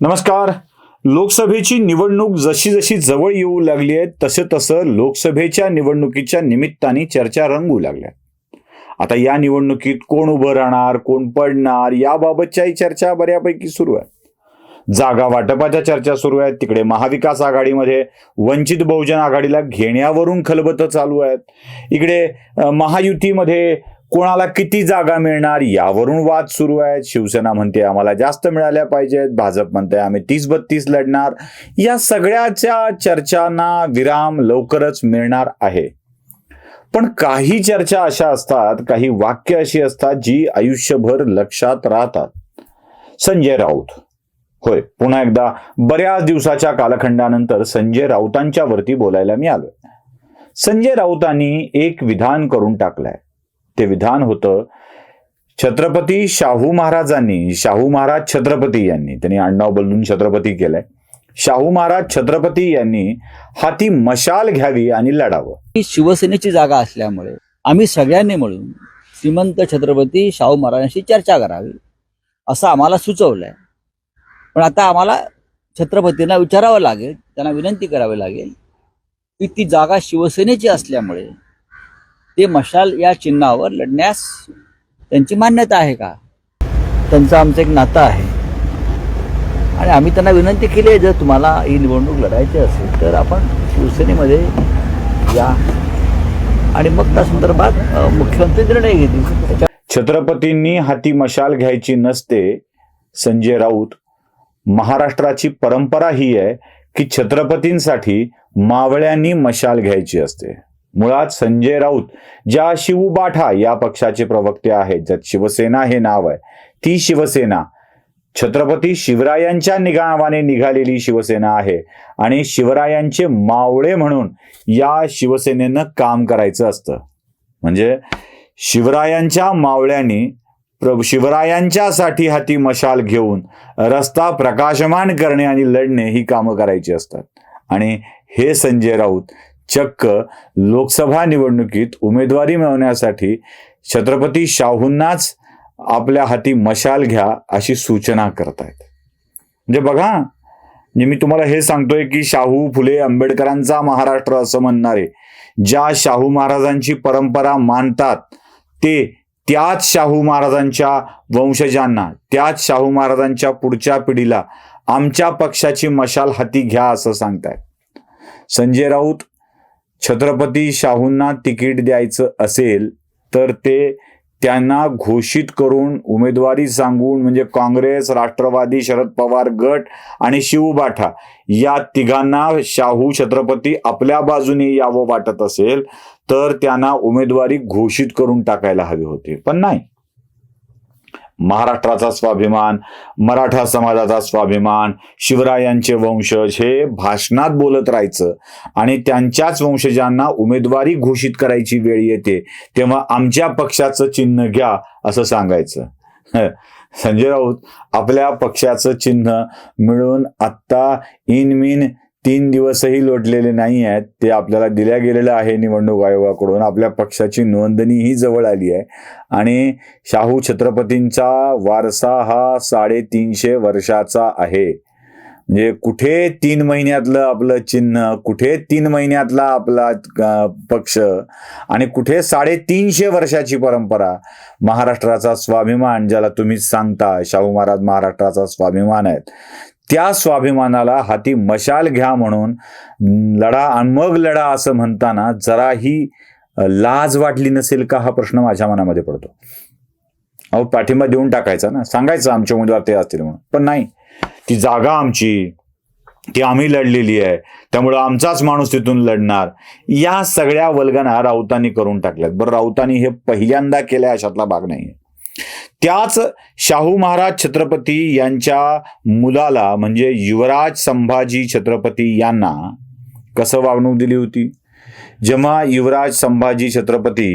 नमस्कार. लोकसभेची निवडणूक जशी जशी जवळ येऊ लागली आहे तसे तसं लोकसभेच्या निवडणुकीच्या निमित्ताने चर्चा रंगू लागल्या आता या निवडणुकीत कोण उभं राहणार कोण पडणार याबाबतच्याही चर्चा बऱ्यापैकी सुरू आहे जागा वाटपाच्या चर्चा सुरू आहेत. तिकडे महाविकास आघाडीमध्ये वंचित बहुजन आघाडीला घेण्यावरून खलबतं चालू आहेत. इकडे महायुतीमध्ये कोणाला किती जागा मिळणार यावरून वाद सुरू आहेत. शिवसेना म्हणते आम्हाला जास्त मिळाल्या पाहिजेत. भाजप म्हणते आम्ही तीस बत्तीस लढणार. या सगळ्याच्या चर्चांना विराम लवकरच मिळणार आहे. पण काही चर्चा अशा असतात काही वाक्य अशी असतात जी आयुष्यभर लक्षात राहतात. संजय राऊत. होय पुन्हा एकदा बऱ्याच दिवसाच्या कालखंडानंतर संजय राऊतांच्या वरती बोलायला मी आलोय. संजय राऊतांनी एक विधान करून टाकलंय. ते विधान होतं. छत्रपती शाहू महाराजांनी शाहू महाराज छत्रपती यांनी त्यांनी आडनाव बदलून छत्रपती केलंय. शाहू महाराज छत्रपती यांनी हाती मशाल घ्यावी आणि लढावं. ही शिवसेनेची जागा असल्यामुळे आम्ही सगळ्यांनी मिळून श्रीमंत छत्रपती शाहू महाराजांशी चर्चा करावी असं आम्हाला सुचवलंय. पण आता आम्हाला छत्रपतींना विचारावं लागेल त्यांना विनंती करावी लागेल की ती जागा शिवसेनेची असल्यामुळे ते मशाल या चिन्हावर लढण्यास त्यांची मान्यता आहे का? त्यांचं आमचं एक नातं आहे. आणि आम्ही त्यांना विनंती केली आहे जर तुम्हाला ही निवडणूक लढायची असेल तर आपण शिवसेनेमध्ये या. आणि मग त्या संदर्भात मुख्यमंत्री निर्णय घेतील. छत्रपतींनी हाती मशाल घ्यायची नसते संजय राऊत. महाराष्ट्राची परंपरा ही आहे की छत्रपतींसाठी मावळ्यांनी मशाल घ्यायची असते. मुळात संजय राऊत ज्या शिवबाठा या पक्षाचे प्रवक्ते आहेत ज्यात शिवसेना हे नाव आहे ती शिवसेना छत्रपती शिवरायांच्या निगावाने निघालेली शिवसेना आहे आणि शिवरायांचे मावळे म्हणून या शिवसेनेनं काम करायचं असतं. म्हणजे शिवरायांच्या मावळ्यांनी प्रभू शिवरायांच्यासाठी हाती मशाल घेऊन रस्ता प्रकाशमान करणे आणि लढणे ही कामं करायची असतात. आणि हे संजय राऊत चक्क लोकसभा निवडणुकीत उमेदवारी मिळवण्यासाठी छत्रपती शाहूंनाच आपल्या हाती मशाल घ्या अशी सूचना करतायत. म्हणजे बघा म्हणजे मी तुम्हाला हे सांगतोय की शाहू फुले आंबेडकरांचा महाराष्ट्र असं म्हणणारे ज्या शाहू महाराजांची परंपरा मानतात ते त्याच शाहू महाराजांच्या वंशजांना त्याच शाहू महाराजांच्या पुढच्या पिढीला आमच्या पक्षाची मशाल हाती घ्या असं सांगतायत. संजय राऊत छत्रपती शाहूंना तिकीट द्यायचं असेल तर ते त्यांना घोषित करून उमेदवारी सांगून म्हणजे काँग्रेस राष्ट्रवादी शरद पवार गट आणि शिवबाठा या तिघांना शाहू छत्रपती आपल्या बाजूने यावं वाटत असेल तर त्यांना उमेदवारी घोषित करून टाकायला हवी होती. पण नाही. महाराष्ट्राचा स्वाभिमान मराठा समाजाचा स्वाभिमान शिवरायांचे वंशज हे भाषणात बोलत राहायचं आणि त्यांच्याच वंशजांना उमेदवारी घोषित करायची वेळ येते तेव्हा आमच्या पक्षाचं चिन्ह घ्या असं सांगायचं. संजय राऊत आपल्या पक्षाचं चिन्ह मिळून आत्ता इनमिन तीन दिवसही लोटलेले नाही आहेत. ते आपल्याला दिल्या गेलेलं आहे निवडणूक आयोगाकडून. आपल्या पक्षाची नोंदणी ही जवळ आली आहे. आणि शाहू छत्रपतींचा वारसा हा साडेतीनशे वर्षाचा आहे. म्हणजे कुठे तीन महिन्यातलं आपलं चिन्ह कुठे तीन महिन्यातला आपला पक्ष आणि कुठे साडेतीनशे वर्षाची परंपरा. महाराष्ट्राचा स्वाभिमान ज्याला तुम्ही सांगता शाहू महाराज महाराष्ट्राचा स्वाभिमान आहेत. त्या स्वाभिमानाला हाती मशाल घ्या म्हणून लढा मग लढा असं म्हणताना जराही लाज वाटली नसेल का हा प्रश्न माझ्या मनामध्ये पडतो. अहो पाठिंबा देऊन टाकायचा ना. सांगायचं आमचे उमेदवार ते असतील म्हणून. पण नाही. ती जागा आमची ती आम्ही लढलेली आहे. त्यामुळं आमचाच माणूस तिथून लढणार. या सगळ्या वल्गना राऊतांनी करून टाकल्यात. बरं राऊतांनी हे पहिल्यांदा केलंय अशातला भाग नाही त्याच शाहू महाराज छत्रपती यांच्या मुलाला म्हणजे युवराज संभाजी छत्रपती यांना कसं वागणूक दिली होती? जेव्हा युवराज संभाजी छत्रपती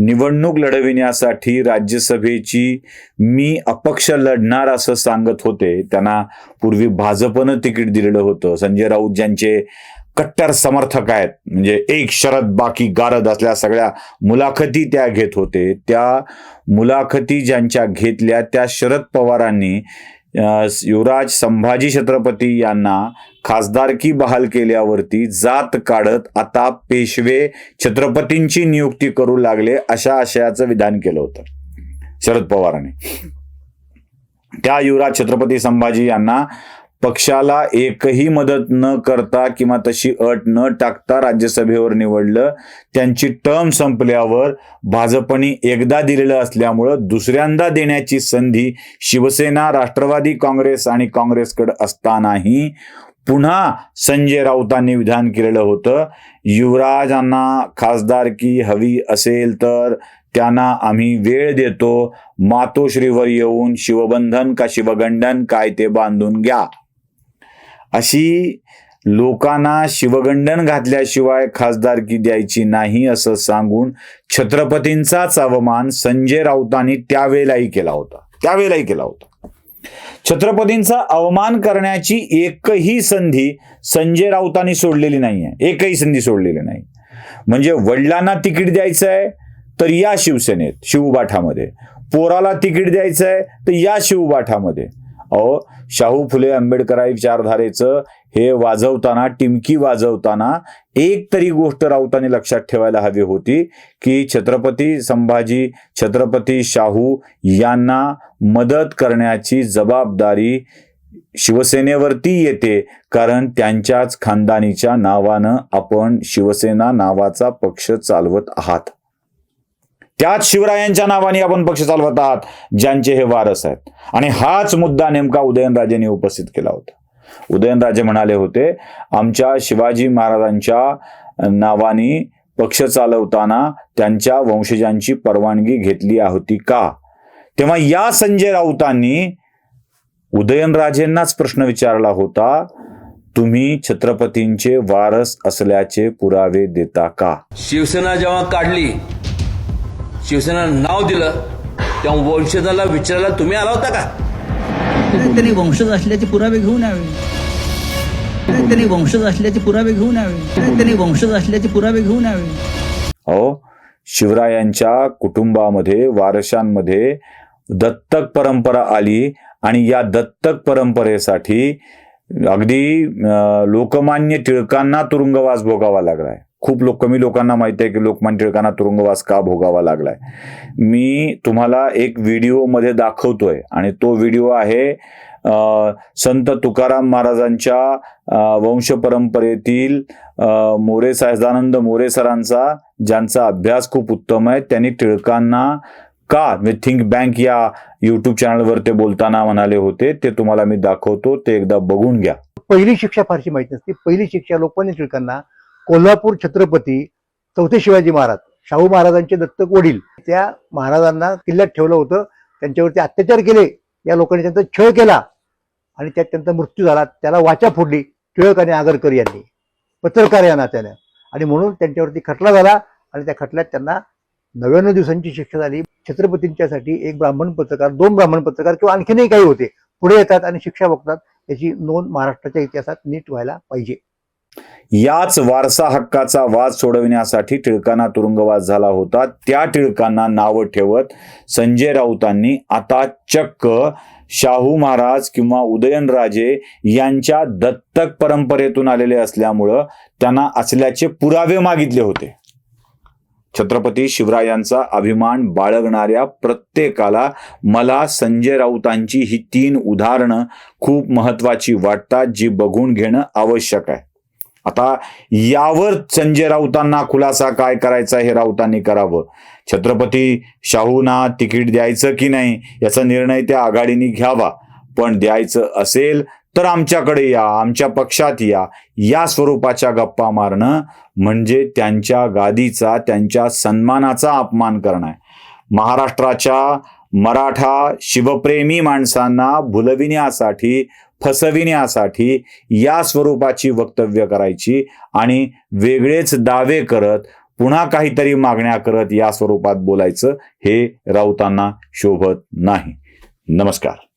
निवडणूक लढविण्यासाठी राज्यसभेची मी अपक्ष लढणार असं सांगत होते त्यांना पूर्वी भाजपनं तिकीट दिलेलं होतं. संजय राऊत ज्यांचे कट्टर समर्थक आहेत. म्हणजे एक शरद बाकी गारद असल्या सगळ्या मुलाखती त्या घेत होते. त्या मुलाखती ज्यांच्या घेतल्या त्या शरद पवारांनी युवराज संभाजी छत्रपती यांना खासदारकी बहाल केल्यावरती जात काढत आता पेशवे छत्रपतींची नियुक्ती करू लागले अशा आशयाचं विधान केलं होतं शरद पवारांनी. त्या युवराज छत्रपती संभाजी यांना पक्षाला एकही मदत न करता किंवा तशी अट न टाकता राज्यसभेवर निवडलं त्यांची टर्म संपल्यावर भाजपने एकदा दिलेलं असल्यामुळं दुसऱ्यांदा देण्याची संधी शिवसेना राष्ट्रवादी काँग्रेस आणि काँग्रेसकडे असतानाही पुन्हा संजय राऊतांनी विधान केलेलं होतं. युवराजांना खासदारकी हवी असेल तर त्यांना आम्ही वेळ देतो. मातोश्रीवर येऊन शिवबंधन का शिवगंडन काय ते बांधून घ्या. अशी लोकांना शिवगंडन घातल्याशिवाय खासदारकी द्यायची नाही असं सांगून छत्रपतींचाच अवमान संजय राऊतांनी त्यावेळेलाही केला होता. त्यावेळेलाही केला होता. छत्रपतींचा अवमान करण्याची एकही संधी संजय राऊतांनी सोडलेली नाही आहे एकही संधी सोडलेली नाही. म्हणजे वडिलांना तिकीट द्यायचं आहे तर या शिवसेनेत शिवबाठामध्ये. पोराला तिकीट द्यायचं आहे तर या शिवबाठामध्ये. अहो शाहू फुले आंबेडकराई विचारधारेचं हे वाजवताना टिमकी वाजवताना एक तरी गोष्ट राऊतांनी लक्षात ठेवायला हवी होती की छत्रपती संभाजी छत्रपती शाहू यांना मदत करण्याची जबाबदारी शिवसेनेवरती येते कारण त्यांच्याच खानदानीच्या नावानं आपण शिवसेना नावाचा पक्ष चालवत आहात. त्याच शिवरायांच्या नावाने आपण पक्ष चालवत आहात ज्यांचे हे वारस आहेत. आणि हाच मुद्दा नेमका उदयनराजेंनी उपस्थित केला होता. उदयनराजे म्हणाले होते आमच्या शिवाजी महाराजांच्या नावाने पक्ष चालवताना त्यांच्या वंशजांची परवानगी घेतली होती का? तेव्हा या संजय राऊतांनी उदयनराजेंनाच प्रश्न विचारला होता तुम्ही छत्रपतींचे वारस असल्याचे पुरावे देता का? शिवसेना जेव्हा काढली शिवसेना नाव दिलं तेव्हा वंशजाला विचारायला तुम्ही आला होता का? त्यांनी वंशज असल्याचे पुरावे घेऊन यावे. त्यांनी वंशज असल्याचे पुरावे घेऊन यावे. त्यांनी वंशज असल्याचे पुरावे घेऊन यावे. हो शिवरायांच्या कुटुंबामध्ये वारशांमध्ये दत्तक परंपरा आली आणि या दत्तक परंपरेसाठी अगदी लोकमान्य टिळकांना तुरुंगवास भोगावा लागलाय. खूप लोक कमी लोकांना माहिती आहे की लोकमान्य टिळकांना तुरुंगवास का भोगावा लागलाय. मी तुम्हाला एक व्हिडिओमध्ये दाखवतोय आणि तो व्हिडिओ आहे संत तुकाराम महाराजांच्या वंश परंपरेतील मोरे सहजानंद मोरे सरांचा ज्यांचा अभ्यास खूप उत्तम आहे. त्यांनी टिळकांना का म्हणजे थिंक बँक या युट्यूब चॅनलवर ते बोलताना म्हणाले होते ते तुम्हाला मी दाखवतो ते एकदा बघून घ्या. पहिली शिक्षा फारशी माहिती नसते. पहिली शिक्षा लोकमान्य टिळकांना कोल्हापूर छत्रपती चौथे शिवाजी महाराज शाहू महाराजांचे दत्तक वडील. त्या महाराजांना किल्ल्यात ठेवलं होतं. त्यांच्यावरती अत्याचार केले. या लोकांनी त्यांचा छळ केला. आणि त्यात त्यांचा मृत्यू झाला. त्याला वाचा फोडली टिळक आणि आगरकर यांनी. पत्रकार या नात्यानं. आणि म्हणून त्यांच्यावरती खटला झाला. आणि त्या खटल्यात त्यांना नव्याण्णव दिवसांची शिक्षा झाली. छत्रपतींच्यासाठी एक ब्राह्मण पत्रकार दोन ब्राह्मण पत्रकार किंवा आणखीनही काही होते. पुढे येतात आणि शिक्षा बघतात. याची नोंद महाराष्ट्राच्या इतिहासात नीट व्हायला पाहिजे. याच वारसा हक्काचा वाद सोडविण्यासाठी टिळकांना तुरुंगवास झाला होता. त्या टिळकांना नावं ठेवत संजय राऊतांनी आता चक्क शाहू महाराज किंवा उदयनराजे यांच्या दत्तक परंपरेतून आलेले असल्यामुळं त्यांना असल्याचे पुरावे मागितले होते. छत्रपती शिवरायांचा अभिमान बाळगणाऱ्या प्रत्येकाला मला संजय राऊतांची ही तीन उदाहरणं खूप महत्वाची वाटतात जी बघून घेणं आवश्यक आहे. आता यावर संजय राऊतांना खुलासा काय करायचा हे राऊतांनी करावं. छत्रपती शाहूंना तिकीट द्यायचं की नाही याचा निर्णय त्या आघाडीने घ्यावा. पण द्यायचं असेल तर आमच्याकडे या आमच्या पक्षात या. या स्वरूपाच्या गप्पा मारणं म्हणजे त्यांच्या गादीचा त्यांच्या सन्मानाचा अपमान करणं. आहे महाराष्ट्राच्या मराठा शिवप्रेमी माणसांना भुलविण्यासाठी फसविण्यासाठी या स्वरूपाची वक्तव्य करायची आणि वेगळेच दावे करत पुन्हा काहीतरी मागण्या करत या स्वरूपात बोलायचं हे राऊतांना शोभत नाही. नमस्कार.